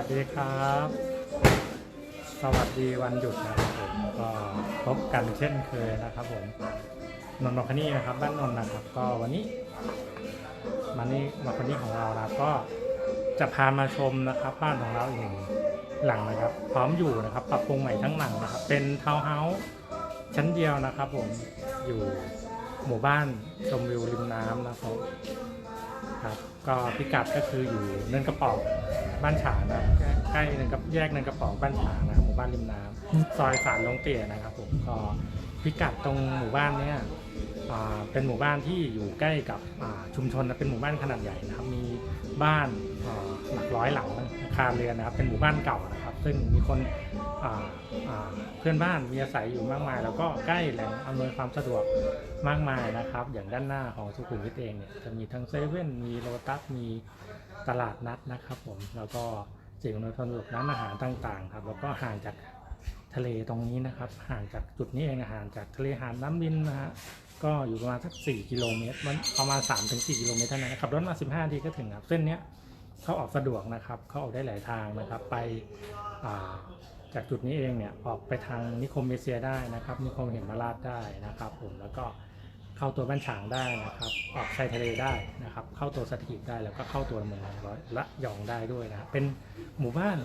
สวัสดีครับ สวัสดีวันหยุดนะครับผมก็พบกันเช่นเคยนะครับผมนนท์มาคนี่นะครับ บ้านนนท์นะครับ ก็วันนี้มานี่มาคนี่ของเรานะครับก็จะพามาชมนะครับบ้านของเราอีกหนึ่งหลังนะครับ พร้อมอยู่นะครับ ปรับปรุงใหม่ทั้งหลังนะครับ เป็นทาวน์เฮาส์ชั้นเดียวนะครับผมอยู่หมู่บ้านชมวิวริมน้ำนะครับครับก็พิกัดก็คืออยู่เนินกระป๋อง บ้านฉางนะครับใกล้ใกล้เนินกระแยกเนินกระป๋องบ้านฉางนะครับหมู่บ้านริมน้ำซอยสารลงเตี่ยนะครับผมก็พิกัดตรงหมู่บ้านเนี้ยอ่าเป็นหมู่บ้านที่อยู่ใกล้กับอ่าชุมชนนะเป็นหมู่บ้านขนาดใหญ่นะครับมีบ้านอ่าหลักร้อยหลังอาคารเรือนนะครับ เป็นหมู่บ้านเก่านะครับ ซึ่งมีคนอ่าอ่าเพื่อนบ้านมีอาศัยอยู่มากมาย แล้วก็ใกล้แหล่งอำนวยความสะดวกมากมายนะครับ อย่างด้านหน้าของสุขุมวิทเองเนี่ยจะมีทั้งเซเว่นมีโลตัสมี ตลาดนัดนะครับผมแล้วก็สิ่งอำนวยความสะดวกร้านอาหารต่างๆครับแล้วก็ห่างจากทะเลตรงนี้นะครับ ห่างจากจุดนี้เองนะห่างจากทะเลหาดน้ำดินนะฮะก็อยู่ประมาณสัก4กิโลเมตรมันประมาณ3-4กิโลเมตรเท่านั้นนะครับรถมา 15นาทีก็ถึงครับเส้นเนี้ยเข้าออกสะดวกนะครับเข้าออกได้หลายทางนะครับ ไปจากจุดนี้เองเนี่ยออกไปทางนิคมเมเซียได้นะครับ นิคมเห็นมาราชได้นะครับ ผมแล้วก็ เข้าตัวบ้านฉางได้นะครับ ออกชายทะเลได้นะครับ เข้าตัวสถีบได้แล้วก็เข้าตัวเมืองร้อยละยองได้ด้วยนะเป็นหมู่บ้าน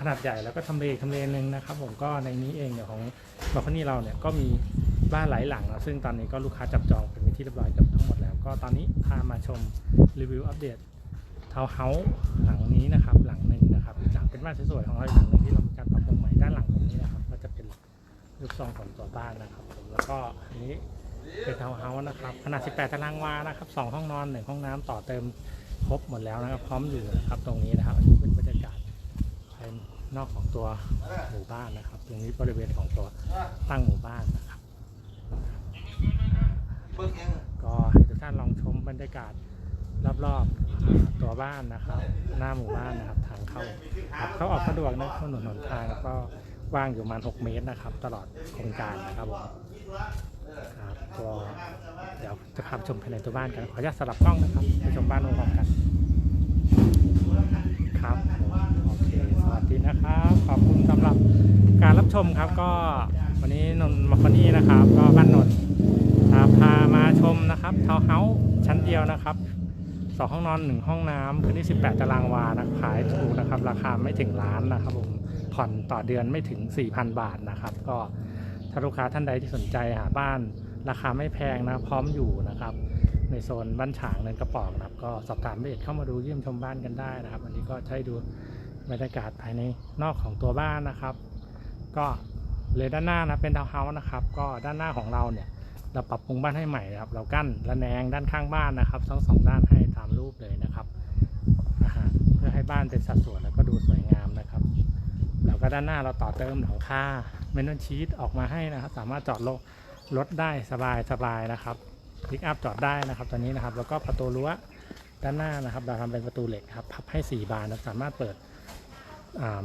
ขนาดใหญ่แล้วก็ทำเลทำเลหนึ่งนะครับ ผมก็ในนี้เองเนี่ยของบาร์คนี่เราเนี่ยก็มีบ้านหลายหลังนะซึ่งตอนนี้ก็ลูกค้าจับจองเป็นที่เรียบร้อยกับทั้งหมดแล้ว ก็ตอนนี้พามาชมรีวิวอัปเดตทาวน์เฮาส์หลังนี้นะครับ หลังหนึ่งนะครับหลังเป็นบ้านสวยๆของเราหลังหนึ่งที่เรามีการปรับปรุงใหม่ด้านหลังตรงนี้นะครับ ก็จะเป็นรูปทรงของตัวบ้านนะครับผมแล้วก็อันนี้ เป็นทาวน์เฮาส์นะครับขนาด 18 ตารางวานะครับสองห้องนอนหนึ่งห้องน้ำต่อเติมครบหมดแล้วนะครับ พร้อมอยู่นะครับตรงนี้นะครับอันนี้เป็นบรรยากาศภายนอกของตัวหมู่บ้านนะครับ ตรงนี้บริเวณของตัวตั้งหมู่บ้านนะครับ เบิ่งยังก็ให้ทุกท่านลองชมบรรยากาศรอบๆอ่าตัวบ้านนะครับ หน้าหมู่บ้านนะครับทางเข้าครับเข้าออกสะดวกนะถนนหนทางก็กว้างอยู่ประมาณ 6 เมตรนะครับ ตลอดโครงการนะครับผม ครับก็เดี๋ยวจะพาไปชมภายในตัวบ้านกัน ขออนุญาตสลับกล้องนะครับไปชมบ้านพร้อมกัน ครับโอเคสวัสดีนะครับ ขอบคุณสำหรับการรับชมครับก็วันนี้นนท์มาคอนี่นะครับ ก็บ้านนนท์ครับพามาชมนะครับทาวน์เฮาส์ชั้นเดียวนะครับสองห้องนอนหนึ่งห้องน้ำพื้นที่ 18 ตารางวานะขายถูกนะครับ ราคาไม่ถึงล้านนะครับผมผ่อนต่อเดือนไม่ถึง 4,000 บาทนะครับ ก็ ถ้าลูกค้าท่านใดที่สนใจหาบ้านราคาไม่แพงนะพร้อมอยู่นะครับ ในโซนบ้านฉางเนินกระป๋อกนะครับ ก็สอบถามละเอียดเข้ามาดูเยี่ยมชมบ้านกันได้นะครับวันนี้ก็ใช้ดูบรรยากาศภายในนอกของตัวบ้านนะครับ ก็เลยด้านหน้านะเป็นทาวน์เฮาส์นะครับ ก็ด้านหน้าของเราเนี่ย เราปรับปรุงบ้านให้ใหม่นะครับ เรากั้นระแนงด้านข้างบ้านนะครับทั้งสองด้านให้ตามรูปเลยนะครับเพื่อให้บ้านเป็นสัดส่วนแล้วก็ดูสวยงามนะครับ แล้วก็ด้านหน้าเราต่อเติมหลังคาเมนชีตออกมาให้นะครับ สามารถจอดรถรถได้สบายสบายนะครับพิกอัพจอดได้นะครับตอนนี้นะครับแล้วก็ประตูรั้วด้านหน้านะครับ เราทำเป็นประตูเหล็กครับพับให้ 4 บานนะสามารถเปิด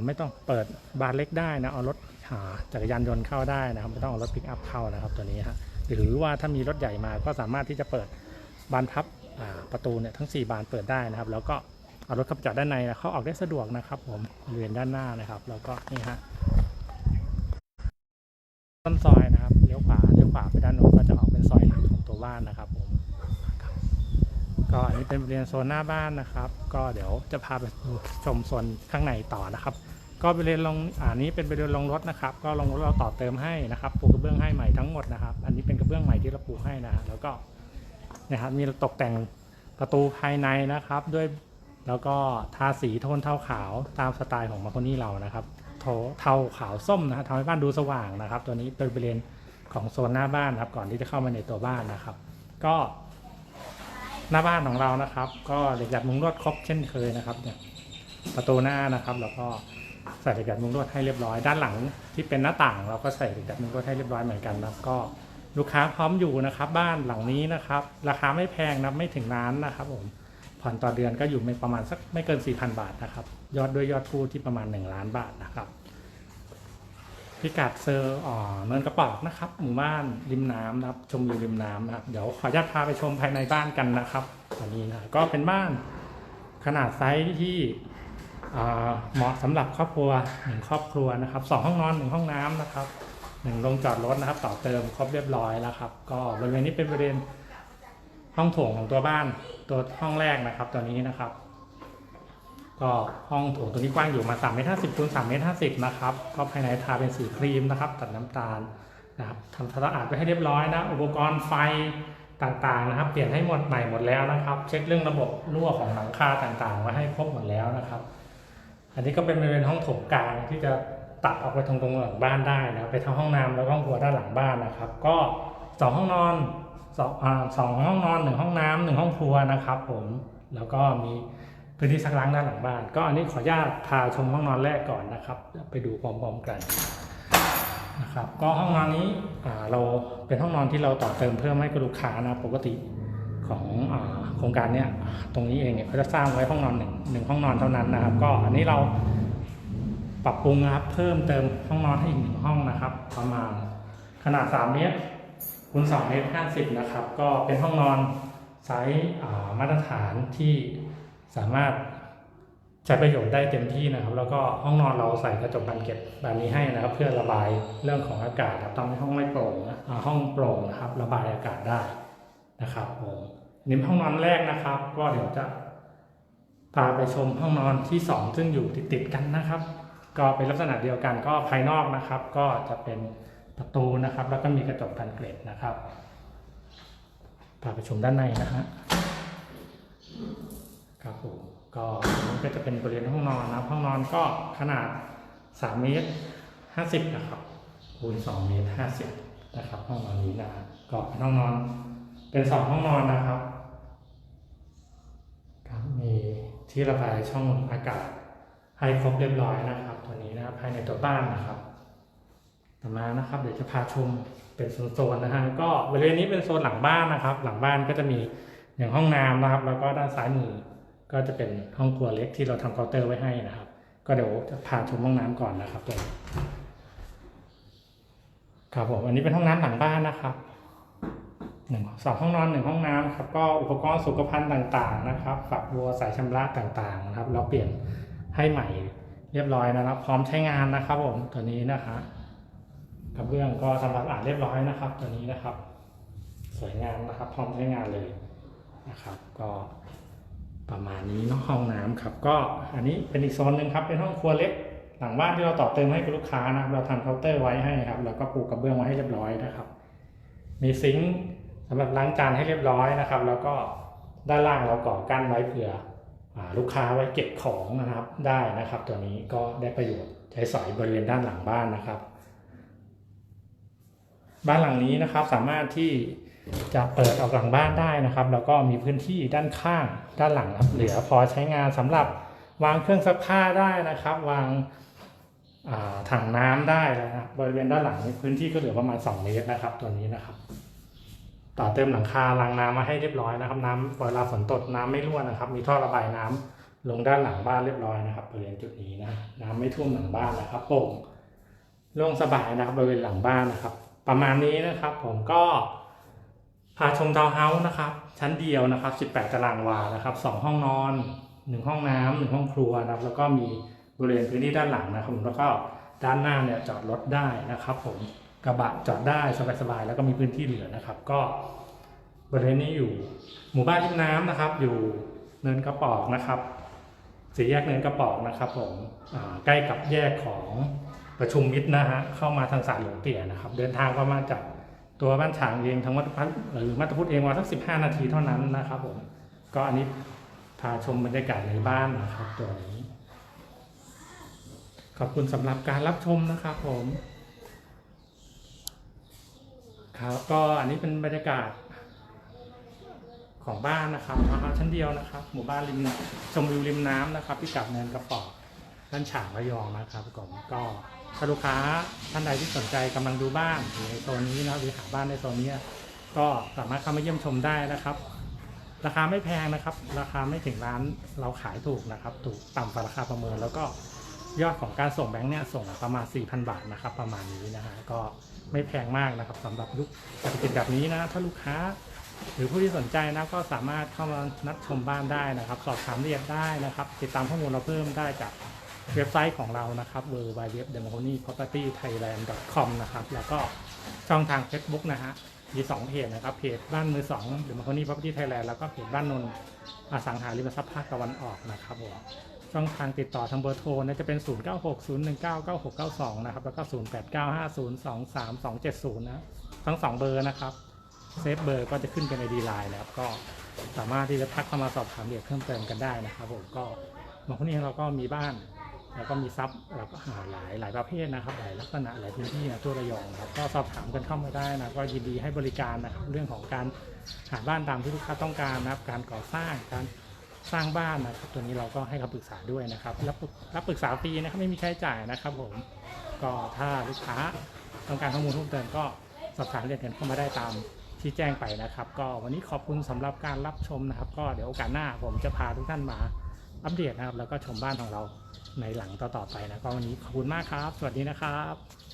ไม่ต้องเปิดบานเล็กได้นะเอารถาจักรยานยนต์เข้าได้นะครับไม่ต้องเอารถพิกอัพเข้านะครับตัวนี้ฮะหรือว่าถ้ามีรถใหญ่มาก็สามารถที่จะเปิดบานพับประตูเนี่ยทั้ง 4 บานเปิดได้นะครับ แล้วก็ เอารถเข้าจอดด้านในนะเข้าออกได้สะดวกนะครับ ผมบริเวณด้านหน้านะครับ แล้วก็นี่ฮะต้นซอยนะครับเลี้ยวขวาเลี้ยวขวาไปด้านโน้นก็จะออกเป็นซอยหลักของตัวบ้านนะครับ ผมก็อันนี้เป็นบริเวณโซนหน้าบ้านนะครับ ก็เดี๋ยวจะพาไปดูชมโซนข้างในต่อนะครับ ก็บริเวณลงอ่านี้เป็นบริเวณลงรถนะครับ ก็ลงรถเราต่อเติมให้นะครับปูกระเบื้องให้ใหม่ทั้งหมดนะครับ อันนี้เป็นกระเบื้องใหม่ที่เราปูให้นะฮะแล้วก็นะครับมีตกแต่งประตูภายในนะครับ ด้วย แล้วก็ทาสีโทนเทาขาวตามสไตล์ของมาโคนี่เรานะครับโทเทาขาวส้มนะฮะทำให้บ้านดูสว่างนะครับ ตัวนี้เป็นบริเวณของโซนหน้าบ้านนะครับ ก่อนที่จะเข้ามาในตัวบ้านนะครับ ก็ หน้าบ้านของเรานะครับ ก็เหล็กดัดมุงลวดครบเช่นเคยนะครับเนี่ยประตูหน้านะครับ แล้วก็ใส่เหล็กดัดมุงลวดให้เรียบร้อย ด้านหลังที่เป็นหน้าต่าง เราก็ใส่เหล็กดัดมุงลวดให้เรียบร้อยเหมือนกันนะครับก็ลูกค้าพร้อมอยู่นะครับ บ้านหลังนี้นะครับ ราคาไม่แพงนะไม่ถึงล้านนะครับผม ผ่อนต่อเดือนก็อยู่ไม่ประมาณสักไม่เกิน 4,000 บาทนะครับ ยอดด้วยยอดกู้ที่ประมาณ 1 ล้านบาทนะครับพิกัดเซอร์อ่อเนินกระปอกนะครับหมู่บ้านริมน้ำนะครับ ชมวิวริมน้ำนะครับ เดี๋ยวขออนุญาตพาไปชมภายในบ้านกันนะครับอันนี้นะก็เป็นบ้านขนาดไซส์ที่เหมาะสำหรับครอบครัวหนึ่งครอบครัวนะครับสองห้องนอนหนึ่งห้องน้ำนะครับหนึ่งโรงจอดรถนะครับ ต่อเติมครบเรียบร้อยแล้วครับ ก็บริเวณนี้เป็นบริเวณ ห้องโถงของตัวบ้านตัวห้องแรกนะครับตัวนี้นะครับ ก็ห้องโถงตัวนี้กว้างอยู่มา3เมตร50คูณ3เมตร50นะครับก็ภายในทาเป็นสีครีมนะครับ ตัดน้ำตาลนะครับทำความสะอาดไปให้เรียบร้อยนะ อุปกรณ์ไฟต่างๆนะครับ เปลี่ยนให้หมดใหม่หมดแล้วนะครับ เช็คเรื่องระบบรั่วของหลังคาต่างๆไว้ให้ครบหมดแล้วนะครับ อันนี้ก็เป็นบริเวณห้องโถงกลางที่จะตัดออกไปตรงตรงหลังบ้านได้นะไปทางห้องน้ำแล้วก็ห้องครัวด้านหลังบ้านนะครับ ก็สองห้องนอน สองสองห้องนอนหนึ่งห้องน้ำหนึ่งห้องครัวนะครับผมแล้วก็มีพื้นที่ซักล้างด้านหลังบ้าน ก็อันนี้ขออนุญาตพาชมห้องนอนแรกก่อนนะครับ ไปดูพร้อมๆกันนะครับก็ห้องนอนนี้เราเป็นห้องนอนที่เราต่อเติมเพิ่มให้กับลูกค้านะปกติของโครงการเนี้ยตรงนี้เองเนี่ยเขาจะสร้างไว้ห้องนอนหนึ่งหนึ่งห้องนอนเท่านั้นนะครับ ก็อันนี้เราปรับปรุงนะครับเพิ่มเติมห้องนอนให้อีกหนึ่งห้องนะครับ ประมาณขนาด3เมตร คูณ2เมตร50นะครับ ก็เป็นห้องนอนไซส์มาตรฐานที่สามารถใช้ประโยชน์ได้เต็มที่นะครับ แล้วก็ห้องนอนเราใส่กระจกบานเกล็ดแบบนี้ให้นะครับ เพื่อระบายเรื่องของอากาศครับทำให้ห้องไม่โปร่งนะห้องโปร่งนะครับ ระบายอากาศได้นะครับผมนี่ห้องนอนแรกนะครับ ก็เดี๋ยวจะพาไปชมห้องนอนที่สองซึ่งอยู่ติดติดกันนะครับ ก็เป็นลักษณะเดียวกันก็ภายนอกนะครับ ก็จะเป็น ประตูนะครับ แล้วก็มีกระจกพันเกล็ดนะครับพาไปชมด้านในนะฮะครับผมก็นนี้ก็จะเป็นบริเวณห้องนอนนะห้องนอนก็ขนาด3เมตร50นะครับคูณ2เมตร50นะครับ ห้องนอนนี้นะฮะก็เป็นห้องนอนเป็นสองห้องนอนนะครับครับมีที่ระบายช่องอากาศให้ครบเรียบร้อยนะครับ ตัวนี้นะครับภายในตัวบ้านนะครับ ต่อมานะครับเดี๋ยวจะพาชมเป็นโซนๆนะฮะก็บริเวณนี้เป็นโซนหลังบ้านนะครับ หลังบ้านก็จะมีอย่างห้องน้ำนะครับ แล้วก็ด้านซ้ายมือก็จะเป็นห้องครัวเล็กที่เราทำเคาน์เตอร์ไว้ให้นะครับ ก็เดี๋ยวจะพาชมห้องน้ำก่อนนะครับตัวนี้ครับผมอันนี้เป็นห้องน้ำหลังบ้านนะครับหนึ่งสองห้องนอนหนึ่งห้องน้ำครับก็อุปกรณ์สุขภัณฑ์ต่างๆนะครับฝักบัวสายชำระต่างๆนะครับ เราเปลี่ยนให้ใหม่เรียบร้อยนะครับ พร้อมใช้งานนะครับผมตัวนี้นะคะ กระเบื้องก็ทำความสะอาดเรียบร้อยนะครับ ตัวนี้นะครับ สวยงามนะครับ พร้อมใช้งานเลยนะครับ ก็ประมาณนี้เนาะห้องน้ำครับ ก็อันนี้เป็นอีกโซนหนึ่งครับ เป็นห้องครัวเล็ก หลังบ้านที่เราต่อเติมให้กับลูกค้านะครับ เราทำเคาน์เตอร์ไว้ให้ครับ แล้วก็ปูกระเบื้องไว้ให้เรียบร้อยนะครับ มีซิงค์สำหรับล้างจานให้เรียบร้อยนะครับ แล้วก็ด้านล่างเราก่อกั้นไว้เผื่ออลูกค้าไว้เก็บของนะครับได้นะครับ ตัวนี้ก็ได้ประโยชน์ใช้สอยบริเวณด้านหลังบ้านนะครับ บ้านหลังนี้นะครับสามารถที่จะเปิดออกหลังบ้านได้นะครับ แล้วก็มีพื้นที่ด้านข้างด้านหลังครับเหลือพอใช้งานสำหรับวางเครื่องซักผ้าได้นะครับ วางาถังน้ำได้นะครับบริเวณด้านหลังพื้นที่ก็เหลือประมาณ 2 เมตรนะครับ ตัวนี้นะครับ ต่อเติมหลังคารางน้ำมาให้เรียบร้อยนะครับ น้ำเวลาฝนตกน้ำไม่รั่วนะครับ มีท่อระบายน้ำลงด้านหลังบ้านเรียบร้อยนะครับบริเวณจุดนี้นะน้ำไม่ท่วมหลังบ้านนะครับโป่งโล่งสบายนะครับบริเวณหลังบ้านนะครับ ประมาณนี้นะครับ ผมก็พาชมดาวน์เฮาส์นะครับ ชั้นเดียวนะครับ 18 ตารางวานะครับสองห้องนอนหนึ่งห้องน้ำหนึ่งห้องครัวนะครับ แล้วก็มีบริเวณพื้นที่ด้านหลังนะครับผมแล้วก็ด้านหน้าเนี่ยจอดรถได้นะครับ ผมกระบะจอดได้สบายๆแล้วก็มีพื้นที่เหลือนะครับ ก็บริเวณนี้อยู่หมู่บ้านริมน้ำนะครับ อยู่เนินกระปอกนะครับสี่แยกเนินกระปอกนะครับ ผมใกล้กับแยกของ ประชุมมิตรนะฮะเข้ามาทางสายหลวงเตี่ยนะครับ เดินทางประมาณจากตัวบ้านฉางเองทางวัดพัฒน์หรือมัตตพุทธเองว่าสักสิบห้านาทีเท่านั้นนะครับผมก็อันนี้พาชมบรรยากาศในบ้านนะครับตัวนี้ ขอบคุณสำหรับการรับชมนะครับผมครับก็อันนี้เป็นบรรยากาศของบ้านนะครับทาน์เฮาส์ชั้นเดียวนะครับ หมู่บ้านริมชมวิวริมน้ำนะครับที่กับเนินกระป๋อกด้านฉางระยองนะครับผมก็ ถ้าลูกค้าท่านใดที่สนใจกำลังดูบ้านอยู่ในโซนนี้นะครับหรือหาบ้านในโซนนี้ก็สามารถเข้ามาเยี่ยมชมได้นะครับ ราคาไม่แพงนะครับ ราคาไม่ถึงร้านเราขายถูกนะครับ ถูกต่ำกว่าราคาประเมิน แล้วก็ยอดของการส่งแบงค์เนี่ยส่งประมาณ 4,000 บาทนะครับ ประมาณนี้นะฮะก็ไม่แพงมากนะครับสำหรับยุคเศรษฐกิจแบบนี้นะถ้าลูกค้า หรือผู้ที่สนใจนะก็สามารถเข้ามานัดชมบ้านได้นะครับ สอบถามรายละเอียดได้นะครับ ติดตามข้อมูลเราเพิ่มได้จาก เว็บไซต์ของเรานะครับ w w w d e m o n y property thailand com นะครับ แล้วก็ช่องทาง Facebook นะฮะมีสองเพจนะครับ เพจบ้านมือสอง d e m o n y property thailand แล้วก็เพจบ้านนนอสังหาริมทรัพย์ภาคตะวันออกนะครับผมช่องทางติดต่อทางเบอร์โทรนะจะเป็น 0960199692 นะครับ แล้วก็ 0895023270 นะ ทั้งสองเบอร์นะครับ เซฟเบอร์ก็จะขึ้นเป็น ID Line นะครับ ก็สามารถที่จะทักเข้ามาสอบถามรายละเอียดเพิ่มเติมกันได้นะครับผม ก็บางคนนี้เราก็มีบ้าน แล้วก็มีทรัพย์เราก็หาหลายหลายประเภทนะครับ หลายลักษณะหลายพื้นที่นะทั่วระยองครับก็สอบถามกันเข้ามาได้นะก็ยินดีให้บริการนะครับเรื่องของการหาบ้านตามที่ลูกค้าต้องการนะครับ การก่อสร้างการสร้างบ้านนะครับตัวนี้เราก็ให้คำปรึกษาด้วยนะครับรับรับปรึกษาฟรีนะครับไม่มีค่าใช้จ่ายนะครับผมก็ถ้าลูกค้าต้องการข้อมูลเพิ่มเติมก็สอบถามเรียนกันเข้ามาได้ตามที่แจ้งไปนะครับ ก็วันนี้ขอบคุณสำหรับการรับชมนะครับ ก็เดี๋ยวโอกาสหน้าผมจะพาทุกท่านมา อัปเดตนะครับ แล้วก็ชมบ้านของเราในหลังต่อๆไปนะก็วันนี้ขอบคุณมากครับ สวัสดีนะครับ